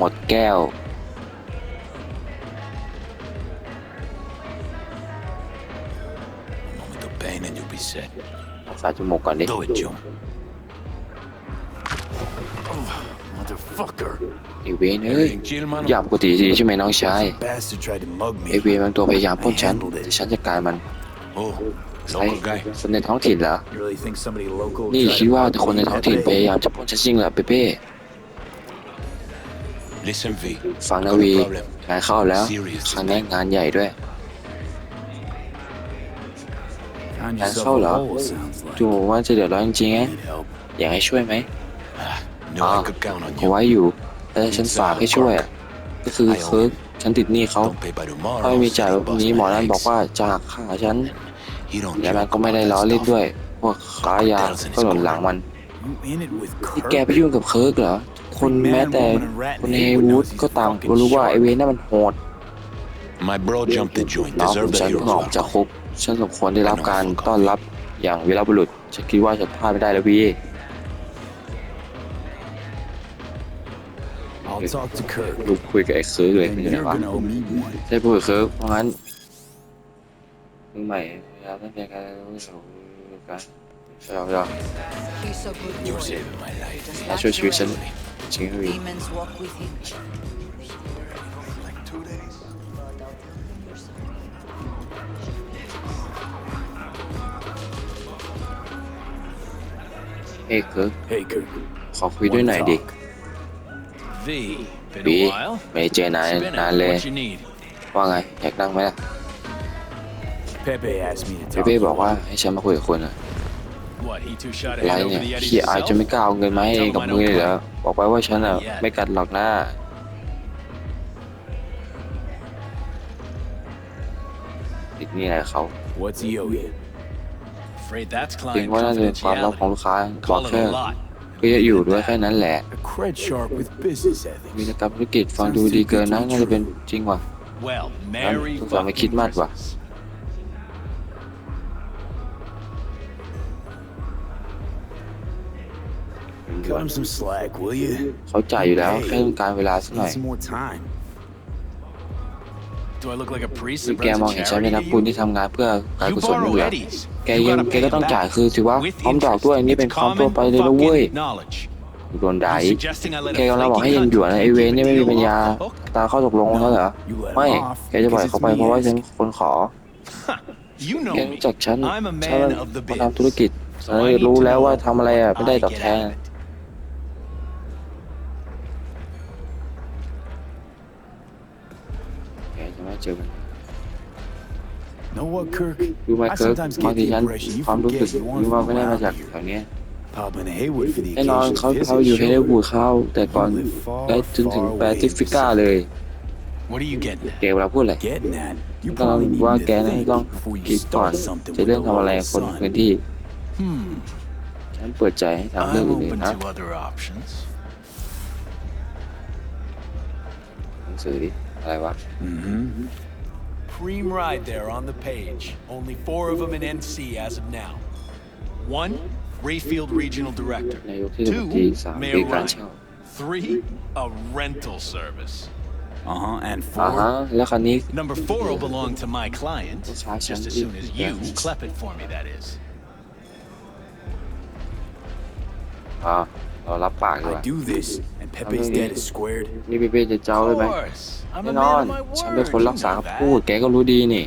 หมดแก้ว Moment of pain and you'll be set. รักษาจมูกก่อนดิ Do it, Jum. Motherfucker. ไอเวนเอ้ย Everything chill, man? อย่าปกติสิใช่ไหมน้องชาย Bastard tried to mug ไอ me. เวนมันตัวพยายามปล้นฉัน I handled แต่ it. ฉันจัดการมัน Oh, ใช่ local guy. คนในท้องถิ่นเหรอ You really think somebody local นี่ tried คิด to ว่า mug แต่คนใน me, ท้องถิ่น Pepe? พยายามจะปล้นฉันจริงเหรอเปเป้ Listen, V. ฟังนะ Got a วี problem. งานเข้าแล้ว Serious ครั้งนี้งานใหญ่ด้วย Found That's yourself all, a huh? hole, sounds like. จูว่าจะเดือดร้อนจริงๆไง Need help. อยากให้ช่วยไหม Ah, knew I could count on ผม you. ไว้อยู่แต่ถ้าฉันฝากให้ช่วยอะก็คือเคิร์กฉันติดหนี้เขา Don't pay by tomorrow. ถ้าไม่มีจ่าย Philly วันพรุ่ง bust นี้หมอ my นั้น legs. บอกว่าจะหักค่าฉัน He don't และมัน joke ก็ไม่ about ได้ that ล้อเล่น stuff. ด้วย พวกค้ายาก็หล่นหลังมัน You in it with นี่ Kirk? แกไปยุ่งกับเคิร์กเหรอ คนแม้แต่คนในเฮวูดก็ต่างก็รู้ว่าไอเวนนั่นมันโหด My bro jumped the joint. น้องข Deserve อง the ฉันเพิ่งออก hero's จาก welcome. คุกฉันสมควรได้รับการต้อนรับอย่างวีรบุรุษฉันคิดว่าฉันพลาดไม่ได้แล้วพี่ I'll talk to Kirk. ดูคุยกับไอ้เคิร์กเลย Then เป็นยังไง you're วะ gonna owe me one. ใช่พูดกับเคิร์กเพราะงั้นมือใหม่พยายามตั้งใจการรู้สึกกันย อมยอม He's a good You're boy. saving my life. Just และ like ช่วยชีวิต your ฉัน own. จริงๆพี่ Demons walk with him. Like two days. เฮ้ยเคิร์ก Hey, Kirk. ขอคุยด้วยหน่อยดิ V, been บี a while. ไม่ได้เจอนาน Spin นาน it. เลย What you need? ว่าไงอยากนั่งไหมล่ะ Pepe asked me to เป talk เป้ to บอกว่า you. ให้ฉันมาคุยกับคุณอะ ไร ahead เนี่ over ย the Eddie พี่อาจจะไม่ himself? กล้าเอาเงินมาให้กับมือเลยเหรอบอกไปว่าฉันอะไม่กัดหรอกนะติดหนี่อะไรเขา What's he owe you? Afraid that's จริง client ว่าน่าจะเป็นความลับของ confidentiality. ลูกค้าบอก Call it แค่ a lot. ก็จะอยู่ด้วยแค่นั้นแหละ A cred shark with business มี ethics. นกรรมธุรกิจฟังดูดีเกินนะน่าจะเป็นจริงว่ะ Well, Merry Tôi phải fucking khít mắt vào. Christmas. Cut him some slack, will you? เขาจ่ายอยู่แล้วแค่ต้องการเวลาสักหน่อ Need ย some more time. Do I look like a priest คือ that แก runs มอง a เห็นฉัน charity เป็นนัก to บุญ you? ที่ทำงานเพื่อการ You กุศลอยู่ borrow แล้ว Eddies. แก You ยัง gotta แก pay ก็ him ต้อง back. จ่ายคือถือว่า With พร้อมดอก interest. ด้วยนี่เป็น It's ความทั่ว common ไปเลยนะเว้ย fucking knowledge. โดนด่า You อีก suggesting I let แก a กำลังบอกให้ flaky ยัน cunt หยวนไอเวนนี่ไม่มี keep a ปัญ deal ญา off the hook? ตามข้อตกลงแล้วเหรอ You let ไม่ him off แกจะปล่อย because เขา it's ไปเพราะว่า me ฉัน asking. คนขอ You แก know me. รู้จักฉัน I'm a ฉัน man of the มาทำธุร biz. กิจ So ฉัน I need รู้ to แล้ว know ว่าทำอะไรอะ what ไม่ได้ I ตอบ get แท out น เจอมัน Know what, Kirk? รู้ไหม I เคิร์ก sometimes บาง get ที the ฉัน impression you ความรู้สึก forget you want นึกว่า from ไม่ได้มาจาก around แถ here. วเนี้ย Pop into Haywood for the แน่นอน occasional เขา visit, เขาอยู่ให้ได้ sure. บูดเข้า แต่ก่อน You live far, ได้จนถึง far แป away ซิฟิก้า from เลย What are you getting at? เกเวลาพูดอะไร Getting at. You กำลัง probably need ว่า to แกน่าจะ think ต้อง before คิ you ดก่อน start something จะ with เรื่อง the ทำอะไร local คนพื้น sun. ที่ Hmm. ฉันเปิดใจให้ทำเรื่อง I'm อื่น open ๆนะ to other options. หนังสือดิ อะไรวะ Cream ride there on the page. Only four of them in NC as of now. One, Rayfield Regional Director. นายกที่รัฐมนตรี Two, สาม Mayor ปีการเช่า Ryan. Three, a rental service. Uh huh. And อ่า four. ฮะ แล้วคันนี้ Number four will belong to my client, What's just as soon as you clep it for me, that is. อ่า เรารับปากดีก I ว่า do this, and Pepe's Okay. debt is squared. นี่พี่เป้จะเจ้าเลยไหม course. I'm แน่ a นอน man of my ฉัน word. เป็นคน You รักษา know คำพูด that. แกก็รู้ดีนี่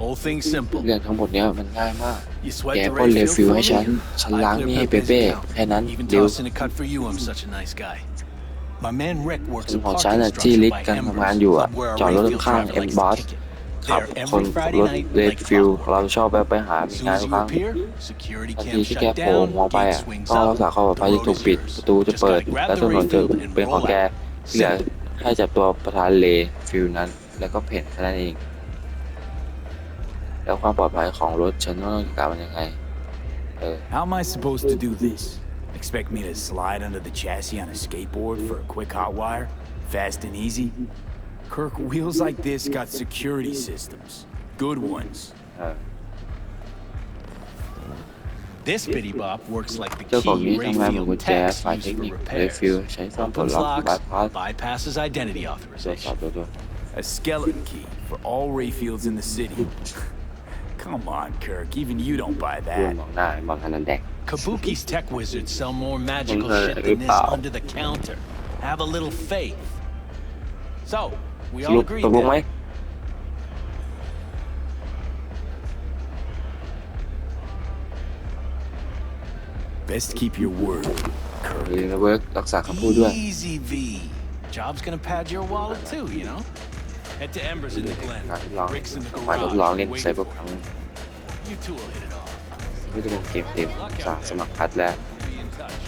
Whole thing simple. เรื่องทั้งหมดเนี้ยมันง่ายมาก You sweat แก the ปล้นเล Rayfield ฟิล for ให้ฉัน me? ฉัน I ล้าง clear หนี้ให้เป Pepe's เป้ account. แค่นั้น Even เดียว tossing a cut for you, I'm such a nice guy. My man Rick works ส่วน a ของฉัน parking น่ะที่ structure ลิก by กัน Embers, ทำงานอยู่อะ club where a จอดรถ Rayfield ข้าง driver เอ็ม likes บอ to ส kick it. ขับ There คน every ขับ Friday รถ night เลด like ฟิล clockwork. เราชอบไปไปหา As มี soon งาน as ทุก you ครั้ง appear, security ทัน cam ทีที่แก shut โผล่ down, มองไป gate อะ swings ต้องรั up, กษาความปลอดภัย the จะถู road ก is ปิด yours. ประตูจะ Just เปิด gotta grab และ the ถนนจะ Rayfield and เป็นของ roll แก out. ที่เหลือ Simple. ให้จับตัวประธานเลฟิลนั้น แล้วก็เพ่นแค่นั้นเอง แล้วความปลอดภัยของรถฉันต้องจัดการมันยังไงเออ How am I supposed to do this? Expect me to slide under the chassis on a skateboard for a quick hot wire? Fast and easy? Kirk, wheels like this got security systems. Good ones. This bitty bop works like the key trong ra một Rayfield text used for repairs. Opens lock locks, bypasses identity rồi authorization. A skeleton key for all Rayfields in the city. Come on, Kirk. Even you don't buy that. Kabuki's tech wizards sell more magical shit than this under the counter. Have a little faith. So, we ส all รุป agree ตกลงไหม then? Best keep your word, หรือ Kirk. เวิร์กรักษาคำพูดด้วย Easy V. Job's gonna pad your wallet too, you know? Head to Embers in the การทด Glen. ลอง Rick's in the มาทดลอง garage. เล่น waiting ไซเบอ for ร์พัง you. You two will hit it off. ไม่ได้เป็นเกมเต็มสาสมัครพัดแล้ว Be in touch.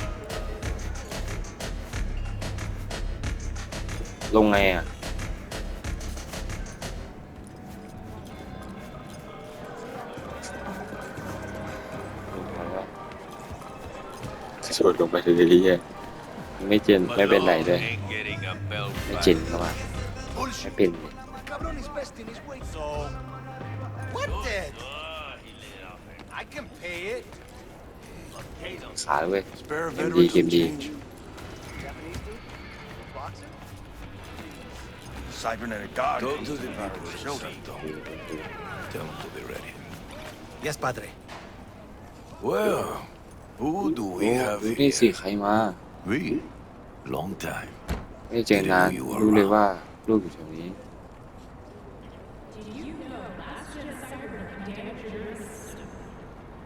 ลงไงอะ สวดลงไปเลยที่ไม่เจนไม่เป็นไรเลย ไม่เจนเข้ามาไม่เป็นเลย Cabron is best in his way. So, what did? I can pay it. ขาเว้ย Spare เกมดีเกมดี Japanese dude? Boxing? Cybernetic dog. Go to the people. Show them. Tell them to be ready. Yes, padre. Well, who do โอ้ we have ดูนี่สิ here? ใครมา We? Long time. ไม่ได้เจอนานรู้เลยว่าลูกอยู่แถวนี้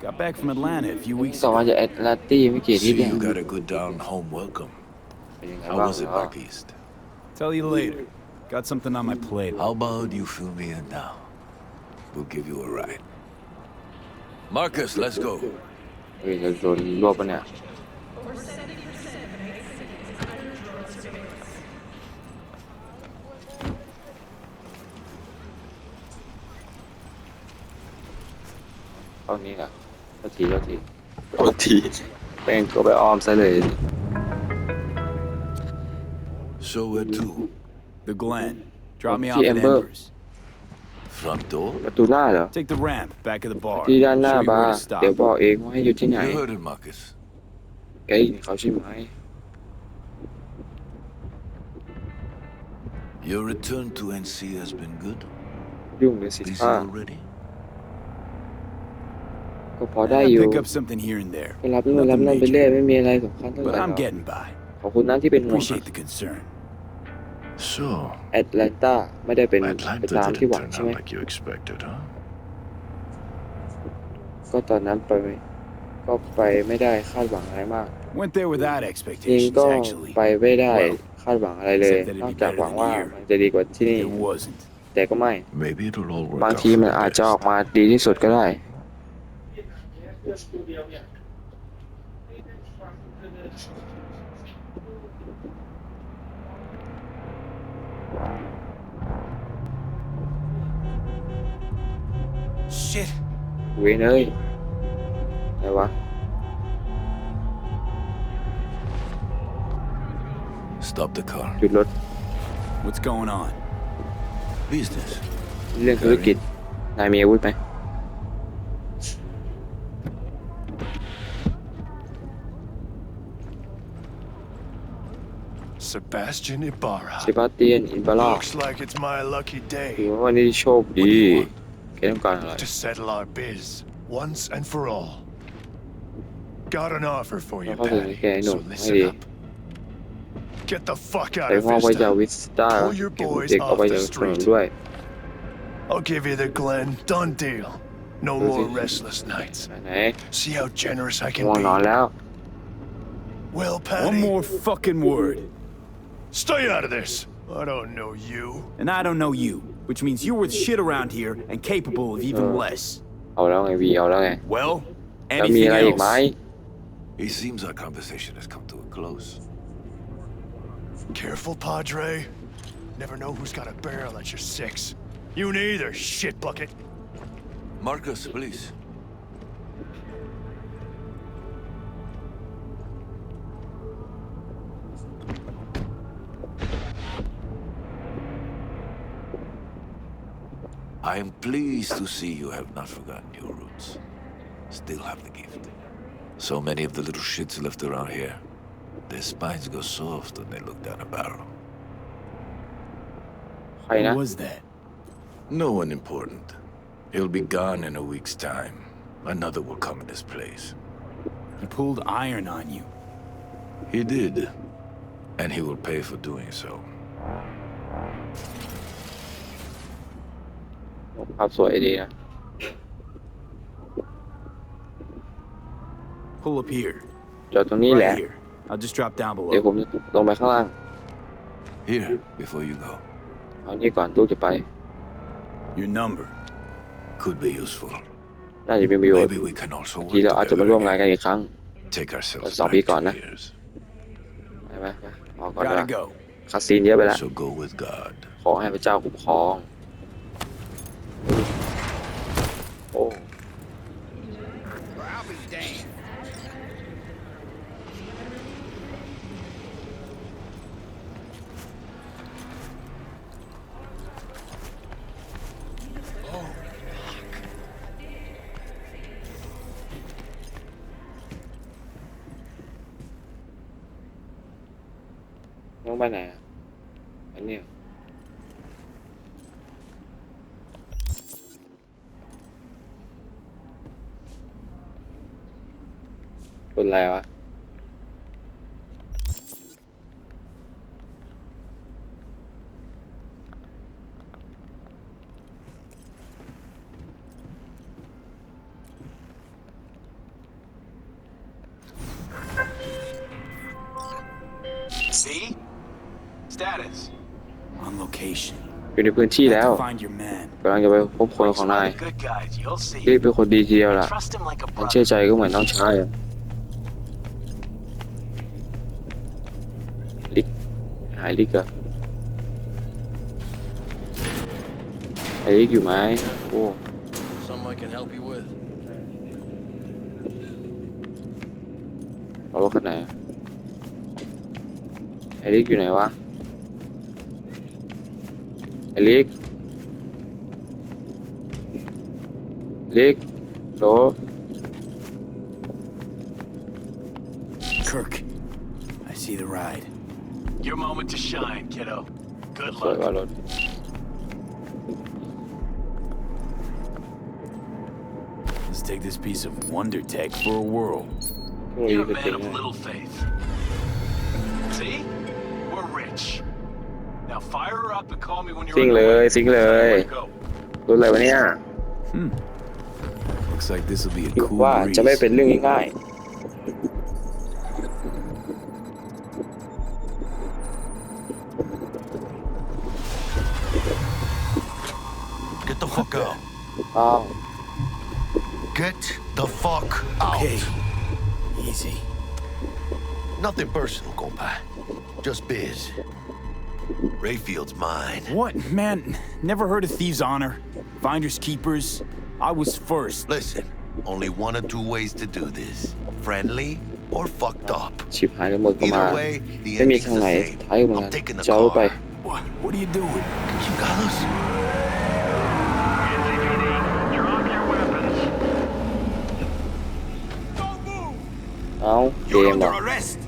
Got back from Atlanta a few weeks ต่อมา ago. จากแอตแลนติไม่กี่อาที่ See, เนี่ย you got a good down home welcome. เป็นยังไง How บ้าง was it เหรอ back east? Tell you later. Got something on my plate. How about you fill me in now? We'll give you a ride. Marcus, let's go. เฮ้ยเราโดนรวบปะเนี่ยตอนนี้ล่ะเจ้าทีเจ้าทีโทษทีแป้งก็ไปอ้อมซะเลย So where to? The Glen. Drop me See off at Ember. Embers. Front door? ประตูหน้าเหรอ Take the ramp back of the bar. ที่ด้านหน้า Show you บา where ร์ to stop. เดี๋ยวบอกเองว่าให้อยู่ที่ไหน You heard it, Marcus. แกได้ยินเขาใช่ไหม Your return to NC has been good. ยุ่งเลยสิ Busy ท่า already? ก็พอ I ได้อยู่ pick up something here and there. ก็รับนู่นรับนั่นไปเรื่อยไม่มีอะไรสำคัญเท่าไห But ร่หร I'm อก getting by. ขอบคุณนะที่เป็นห่วง Appreciate the concern. So, แอตแลนตาไม่ได้เป็นไป Atlanta ตามที่ didn't หวัง turn ใช่ไหม out like you expected, huh? ก็ตอนนั้นไปไม่ก็ไปไม่ได้คาดหวังอะไรมาก Went there without จริง expectations, ก็ actually. ไปไม่ได้คาดหวังอะไรเลย Except that it'd be นอกจากหวังว่า better than here. มันจะดีกว่าที่นี่ It wasn't. แต่ก็ไม่ Maybe it'll all work บาง out ที for มัน the อาจจะออก best. มาดีที่สุดก็ได้ Shit. เ Shit. Quyện ơi. Hay quá. Stop the car. Chụt lốt. What's going on? Business. Lên cứ kịt. Này mẹ quýt mày. Sebastian Ibarra. Sebastian Ibarra. Looks like it's my lucky day. Ủa, anh đi show đi. To settle our biz once and for all. Got an offer for you, Pat, so listen up. Get the fuck out of Vista. Pull your boys off the street. I'll give you the Glen. Done deal. No more restless nights. See how generous I can be. Well, Patty. One more fucking word. Stay out of this. I don't know you. And I don't know you which means you're worth shit around here and capable of even Uh. less. เอาแล้วไงวีเอาแล้วไง Well, แล้วมี anything อะไรอีกไหม else? It seems our conversation has come to a close. Careful, Padre. Never know who's got a barrel at your six. You neither, shit bucket. Marcus, please. I am pleased to see you have not forgotten your roots. Still have the gift. So many of the little shits left around here. Their spines go soft when they look down a barrel. Who was that? No one important. He'll be gone in a week's time. Another will come in his place. He pulled iron on you. He did. And he will pay for doing so. ภาพสวยดีนะ Pull up here. จอดตรงนี้แหละ Right here. I'll just drop down เดี๋ยว below. ผมจะลงไปข้างล่าง Here, before you go. เอานี่ก่อนตู้จะไป Your number. Could be useful. น่าจะมีประโยชน์ Maybe we can also ที work เราอาจจะมาร่วมงาน together กันอีกครั้ง again. Take ourselves Let's not be back gone, two eh? years. ไปไหมไปออกก่อนดีก Gotta ว่า go. คาซีนเยอะไปแล้ว So go with God. ขอให้พระเจ้าคุ้มครอง โอ้ I'll be damned. Oh, ต้องไปไหนอะอันเนี้ยเป็นไรวะ See? Status. On location. อยู่ในพื้นที่แล้ว Have to find your man. กำลังจะไปพบคนของนาย good guys, you'll see. รีบเป็นคนดีทีเดียวล่ะ Trust him like a ฉันเชื่อใจก็เหมือนน้องชายอะลิกหายลิกเหรอะไอ้ลิกอยู่ไหมโอ้ Something I can help you with. เอารถคันไหนอะ ไอ้ลิกอยู่ไหนวะไอ้ลิกลิกโหล Kirk. I see the ride. Your moment to shine, kiddo. Good สวยว่ารถ Let's take this piece of wonder tech for a whirl. พวกนี้ You're ก็ a จริง man of นะ little faith. See? We're rich. Now fire her up and call me when you're ซิ่ง on เล your ย way. ซิ่งเลย Where to go? รถอะไรวะเนี่ย Looks like this will be a คิด cool ว่าจะไม่ breeze. เป็นเรื่องง่าย Get the fuck out. ๆอ้าว Get the fuck out. Okay. Easy. Nothing personal, compa. Just biz. Rayfield's mine. What? Man, never heard of Thieves' Honor. Finders Keepers. I was first. Listen, only one or two ways to do this. Friendly or fucked up. Either way, the end is the same. I'm taking the car. What, what are you doing? You got us? Ow. You're under arrest.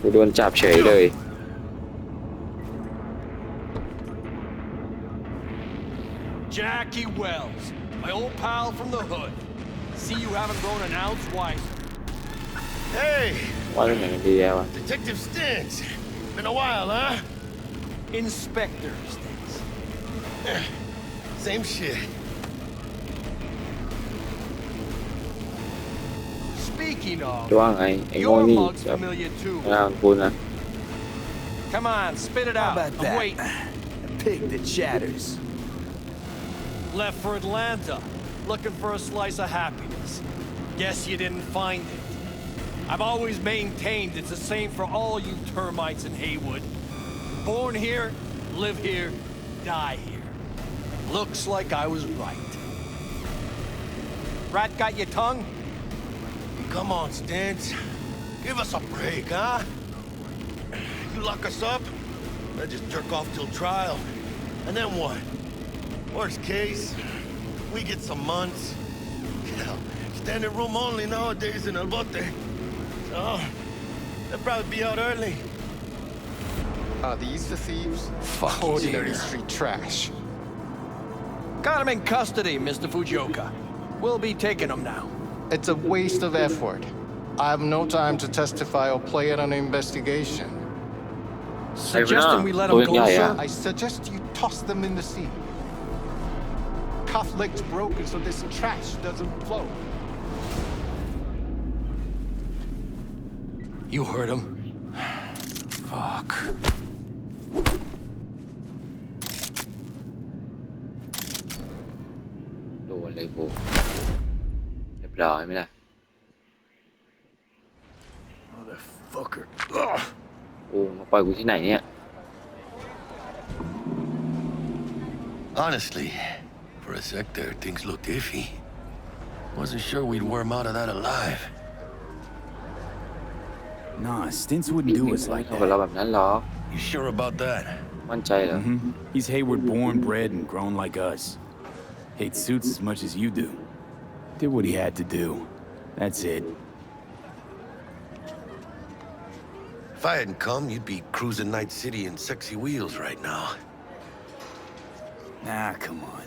กูโดนจับเฉยเลย Jackie Wells, my old pal from the hood. See you haven't grown an ounce wiser. Hey, ว่าเรื่องไหนกันดีแล้ววะ Detective Stintz. Been a while, huh? Inspector Stintz. Same shit. Speaking จะ of, ว่าไงไอ้โง่ your นี่ mug's แบบ familiar too. ไม่น่าคุณนะ Come on, spit it How out. about I'm that? waiting. A pig that shatters. Left for Atlanta, looking for a slice of happiness. Guess you didn't find it. I've always maintained it's the same for all you termites in Haywood. Born here, live here, die here. Looks like I was right. Rat got your tongue? Come on, Stintz. Give us a break, huh? You lock us up, I just jerk off till trial. And then what? Worst case, we get some months. Hell, standing room only nowadays in El Bote. So, they'll probably be out early. Are these the thieves? Fuck, Ordinary street trash. Got him in custody, Mr. Fujioka. We'll be taking him now. It's a waste of effort. I have no time to testify or play at an investigation. Suggesting we let them go, sir? I suggest you toss them in the sea. Cuff leg's broken so this trash doesn't flow. You heard him. Fuck. Đồ lấy. เลยกูเรียบร้อยไหมล่ะ Motherfucker. โอ้มาปล่อยกูที่ไหนเนี่ย Honestly, for a sec there, things looked iffy. Wasn't sure we'd worm out of that alive. Nah, Stints wouldn't do us like เข้ากับเรา that. แบบนั้นหรอก You sure about that? มั่นใจเหรอ hmm He's Hayward born, bred, and grown like us. Hates suits as much as you do. Did what he had to do. That's it. If I hadn't come, you'd be cruising Night City in sexy wheels right now. Nah, come on.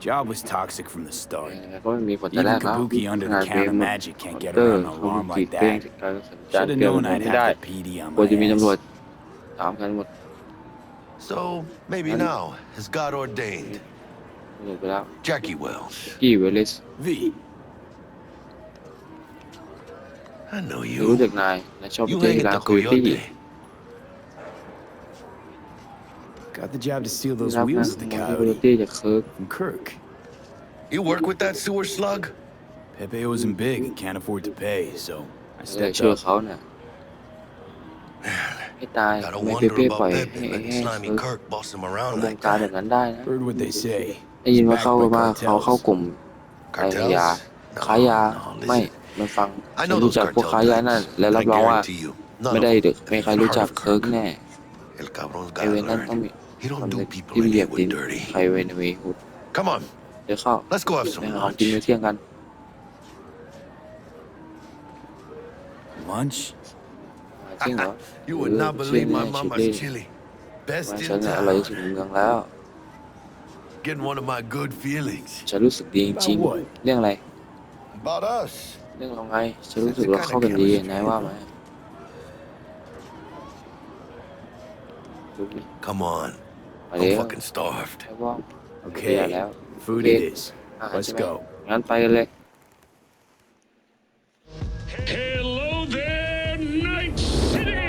Job was toxic from the start. Even Kabuki under the counter magic can't get around an alarm like that. Should have known I'd have the PD on my ass. So, maybe now, as God ordained. Look it up. Jackie Wells. Jackie Willis. V. I know you. Đối tượng này là cho biết là cười cái. Got the job to steal those wheels of the coyote from Kirk. You work with that sewer slug? Pepe wasn't big and can't afford to pay, so I stepped up. cái tài Kirk. cái kia phải hệ hệ Heard what they say. ได้ยินว่า Backed เขา by ว่าเขาเข้า cartels. กลุ่มขายยา No, ขายยา no, ไม่ listen. มันฟัง I know รู้ those จักพวก cartel ขายยานั่น types. และรับ I รองว่า guarantee you, none ไม่ of ได้ them ดึกไม่ใครรู้จัก heard of เคิร์ก Kirk. แน่ El cabron's ไอเว gotta รนั้นต้อง learn. มี He don't ความ do เด็ก people ที่เหยียบ any ดิน with dirty. ใครเวนวีหุด Come on, เดี๋ยวเข้า let's go have ไป some หาของกิน lunch. มื้อเที่ยงกัน Lunch? จริงเหรอ You would not เออชื่อ believe my แน่ชิล mama's ลี่ chili. ว่า Best ฉัน in น่ะอร่อยที่สุด town. ในเมืองแล้ว Getting one of my good feelings. ฉันรู้สึกดีจริง About what? ๆเรื่องอะไร About us. เรื่องเราไง ฉันรู้สึกเราเข้ากันดีนายว่าไหมรู้ไหม Come on. ไปเร็ I'm ว fucking starved. แล้วว่า Okay, Yeah, food Okay. it is. อาหาร Let's ใช่ไหม go. งั้นไปกันเลย Hello there, Night City!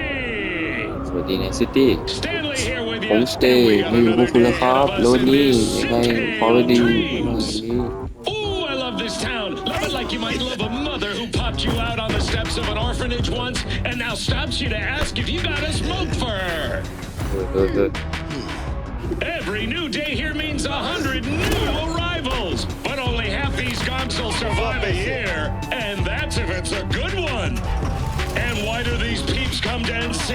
สวัสดีในซิตี้ Stanley here with ผม you. สเตย์ We มา got อยู่พวก another คุณแล้ว day ครับ ahead of แล้ววัน us in นี้ this ยังไง city ขอวันดี of วัน dreams. นี้ Ooh, I love this town. Love it like you might love a mother who popped you out on the steps of an orphanage once and now stops you to ask if you got a smoke for her. เออเออเออ Every new day here means a hundred new arrivals. But only half these gonks will survive a year. And that's if it's a good one. And why do these peeps come to NC?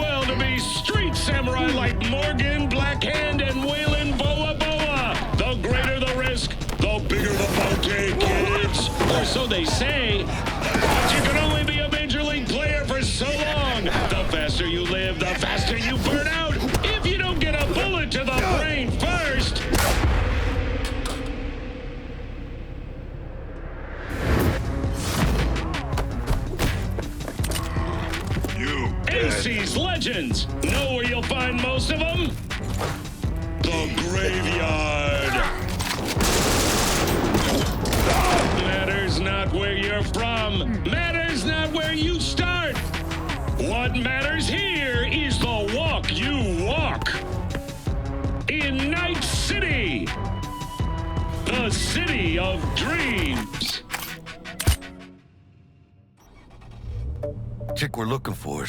Well, to be street samurai like Morgan, Blackhand, and Waylon Boa Boa. The greater the risk, the bigger the bounty, eh, kids. Or so they say.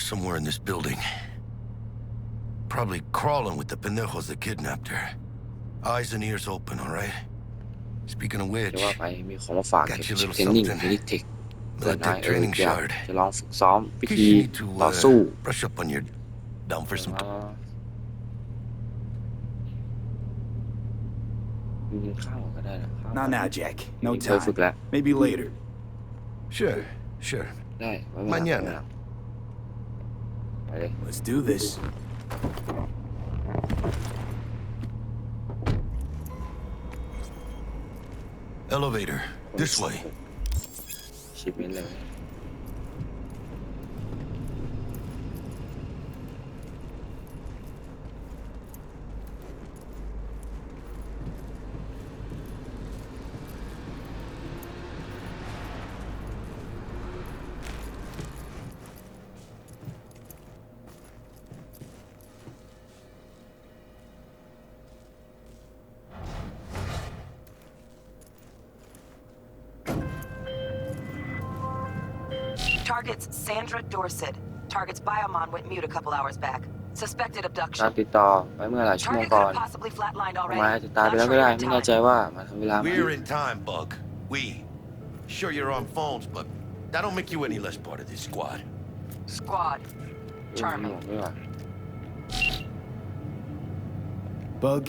somewhere in this building. Probably crawling with the pendejos that kidnapped her. Eyes and ears open, all right? Speaking of which, ว่าไปมีของมาฝากเก็บเทรนนิ่งมินิเทคเพื่อนนายเอออยากจะลองฝึกซ้อมวิธี Kishi to ต่อ uh, สู้ brush up on your down for some. Time. Not now, Jack. No time. Maybe later. Sure, sure. ได้ไว้เวลา Mañana. Let's do this. Elevator. This way. Shipping elevator. Target's Sandra Dorset. Target's biomon went mute a couple hours back. Suspected การ abduction. ติดต่อไปเมื่อหลายชั่วโมง Target ก่ could อน have possibly flatlined ทำ already. ไมอาจจะตายไป Not แล้ว sure ก็ได้ you're in ไม่แน่ใจ time. ว่ามาทำเวลาไหม We're in time, Bug. We. Sure you're on phones, but that don't make you any less part of this squad. Squad. ไม่ Charming. หมดไม่หว่า Bug,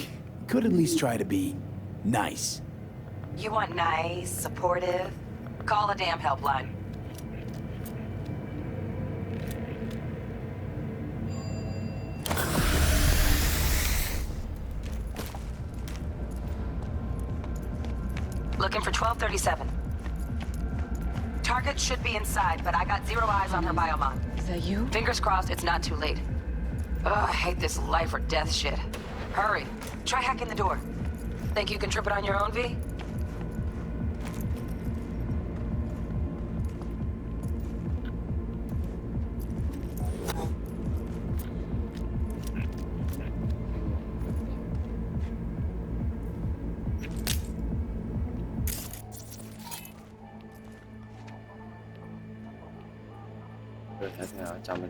could at least try to be nice. You want nice, supportive? Call the damn helpline. Looking for 1237. Target should be inside, but I got zero eyes on her biomon. Is that you? Fingers crossed it's not too late. Ugh, I hate this life or death shit. Hurry. Try hacking the door. Think you can trip it on your own, V?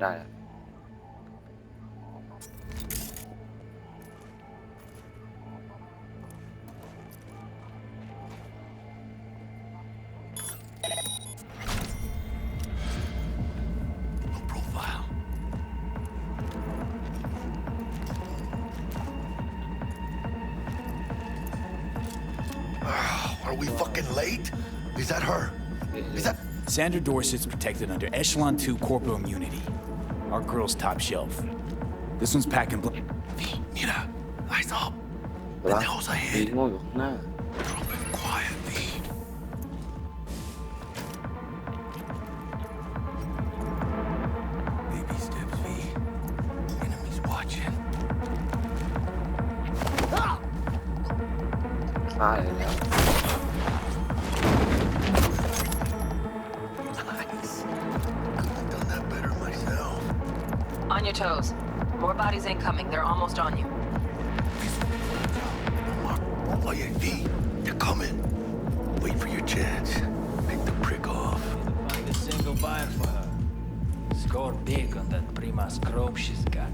ได้ Are we fucking late? Is that her? Is that Xander Dorset's protected under Echelon 2 corporate Immunity. Our girl's top shelf. This one's packing. Mira, eyes up. The nails ahead. V. They're coming. Wait for your chance. Pick the prick off. Find a single buyer for her. Score big on that Prima scrope she's got.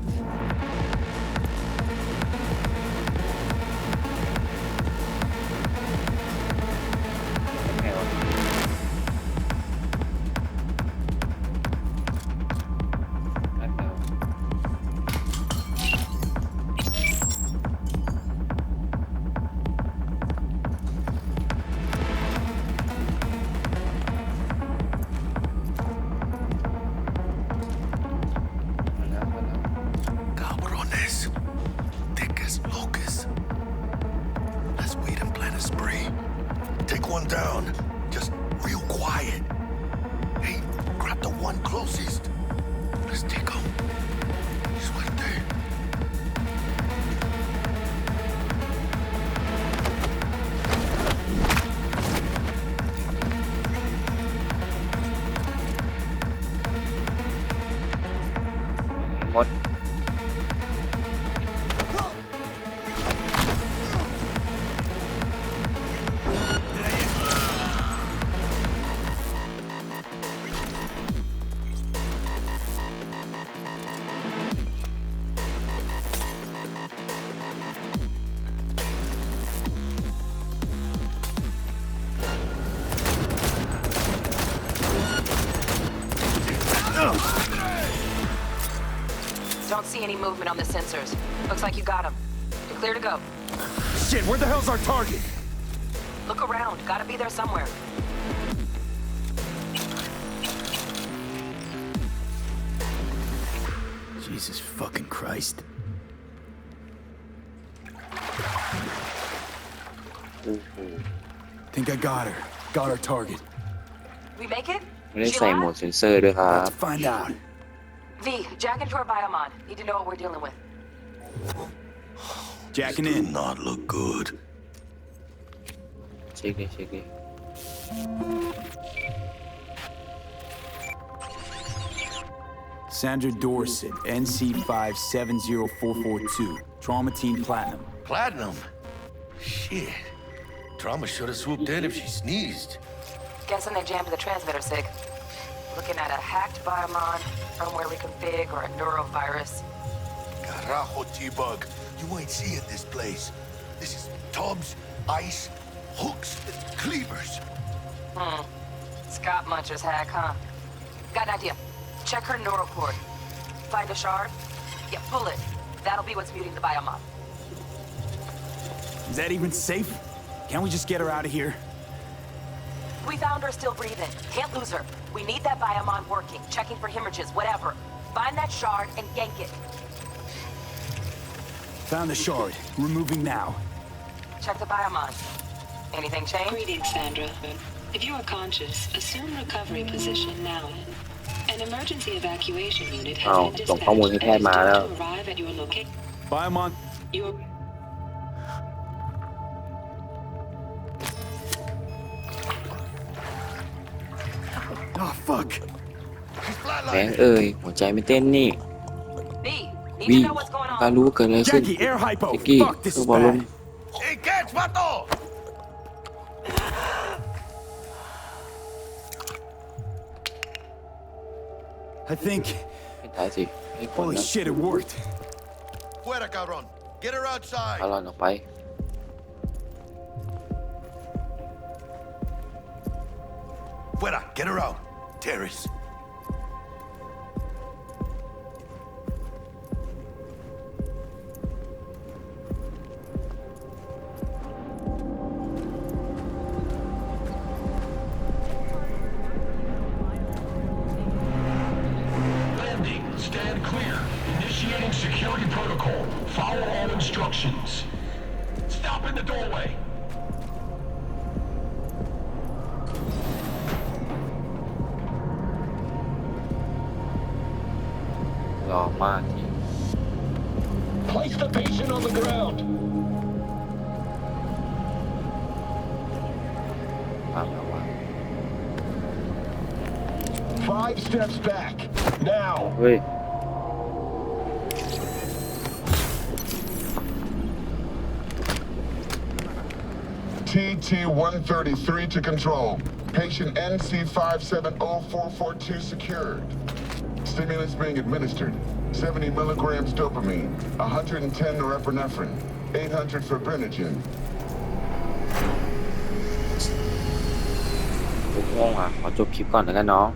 see any movement on the sensors. Looks like you got them. You're clear to go. Shit, where the hell's our target? Look around. Gotta be there somewhere. Jesus fucking Christ. โอ้โห Think I got her. Got our target. We make it? ไม่ได้ She ใส่หมวด alive? เซนเซอร์ด้วยครับ Let's find out. V, jack into our biomod. Need to know what we're dealing with. Jacking in. not look good. Sige, sige. Sandra Dorset, NC570442, Trauma Team Platinum. Platinum? Shit. Trauma should have swooped in if she sneezed. Guessing they jammed the transmitter, Sig. Looking at a hacked biomon, firmware reconfig, or a neurovirus. Carajo, T-Bug. You ain't seeing this place. This is tubs, ice, hooks, and cleavers. Hmm. Scott Muncher's hack, huh? Got an idea. Check her neural cord. Find a shard? Yeah, pull it. That'll be what's muting the biomon. Is that even safe? Can't we just get her out of here? We found her still breathing. Can't lose her. We need that Biomon working, checking for hemorrhages, whatever. Find that shard and gank it. Found the shard. Removing now. Check the Biomon. Anything change? Greetings, Sandra. If you are conscious, assume recovery position now. An emergency evacuation unit has oh, been dispatched and is to arrive at your location. Biomon. แหงเอ่ยหัวใจไม่เต้นนี่ V, need วี to know what's going การ on. รู้ว่าเกิดอะไรขึ้น Jackie, air hypo. แจ็กกี้ Fuck, this คื is อบอลลม bad. Hey, catch, vato! I think. ไม่ตายสิให้ผล Holy นะ shit, it worked. Fuera, cabrón. Get her พา outside. เราออกไป Terrace. Landing. Stand clear. Initiating security protocol. Follow all instructions. Stop in the doorway. Place the patient on the ground. Five steps back. Now. Wait. TT-133 to control. Patient NC570442 secured. Stimulus being administered. 70 milligrams dopamine, 110 norepinephrine, 800 fibrinogen. ทุกห้องอ่ะ ขอจบคลิปก่อนแล้วกันน้อง